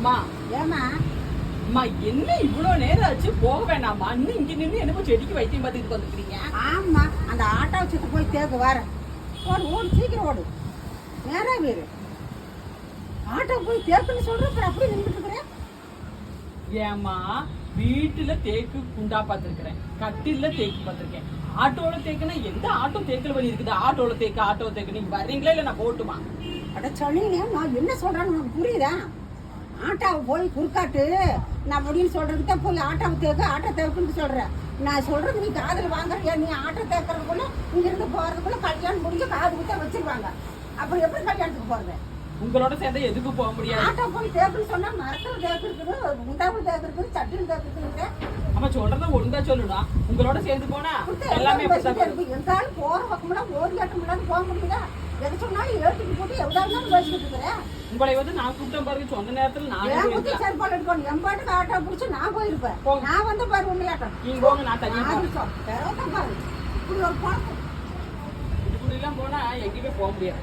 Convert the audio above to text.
அம்மா. ஏமா அம்மா என்ன இவ்வளவு நேரம் ஆச்சு? போக வேணாமா? இன்னும் இங்க நின்று என்னமோ செடிக்கு வைத்தியம் பார்த்துட்டு வந்துக்கிறீங்க ஆமா அந்த ஆட்டோ வச்சுட்டு போய் தேக்கு வர. ஓடு ஓடு சீக்கிரம் ஓடு. நேரா வீரு ஆட்டோ போய் தேக்குன்னு சொல்ற அப்படியே நின்றுட்டு இருக்கிறேன். ஏம்மா வீட்டுல தேக்கு குண்டா பார்த்திருக்கிறேன். கட்டில்ல தேக்கு பார்த்திருக்கேன். ஆட்டோல தேக்குன்னா எந்த ஆட்டோ தேக்குல பண்ணி இருக்குது? ஆட்டோல தேக்கு ஆட்டோ தேக்கு நீங்க வர்றீங்களா இல்ல நான் போட்டுமா? அட சொன்னீங்க நான் என்ன சொல்றேன்னு உனக்கு புரியுதா? ஆட்டோவை போய் குறுக்காட்டு. நான் முடியும் சொல்றதுக்கு தான் போய் ஆட்டோவை தேக்கு ஆட்டோ தேக்குன்னு சொல்றேன். நான் சொல்றது நீ காதில் வாங்குறியா? நீ ஆட்டோ தேக்கிறதுக்குள்ள இங்கிருந்து போறதுக்குள்ள கல்யாணம் முடிஞ்சு காது குத்த வச்சிருவாங்க. அப்புறம் எப்படி கல்யாணத்துக்கு போறது? உங்களோட சேர்ந்து எதுக்கு போக முடியாது. ஆட்டோ போய் தேக்குன்னு சொன்னா மரத்தில் தேக்கு இருக்குது உண்டாவில் தேக்கு இருக்குது சட்டில் தேக்கு இருக்குதுங்க நம்ம சொல்றத ஒழுங்கா சொல்லணும் உங்களோட சேர்ந்து போனா எல்லாமே. எங்காலும் போற பக்கம்னா ஆட்டம் இல்லாத போக முடியுதா? எது சொன்னாலும் ஏற்றுக்கு போட்டு எவ்வளோ இருந்தாலும் பேசிக்கிட்டு இருக்கிறேன் உங்களை வந்து நான் கூப்பிட்டேன் பாருங்க சொந்த நேரத்துல நானே போயிருக்கலாம் செருப்பால் எடுக்கணும் என் பாட்டுக்கு ஆட்டோ பிடிச்சி நான் போயிருப்பேன். நான் வந்து பாரு உண்மையாட்டம் நீங்க போங்க நான் தனியா போறேன். பாரு. இப்படி ஒரு பழக்கம் இப்படி எல்லாம் போனா எங்கேயுமே போக முடியாது.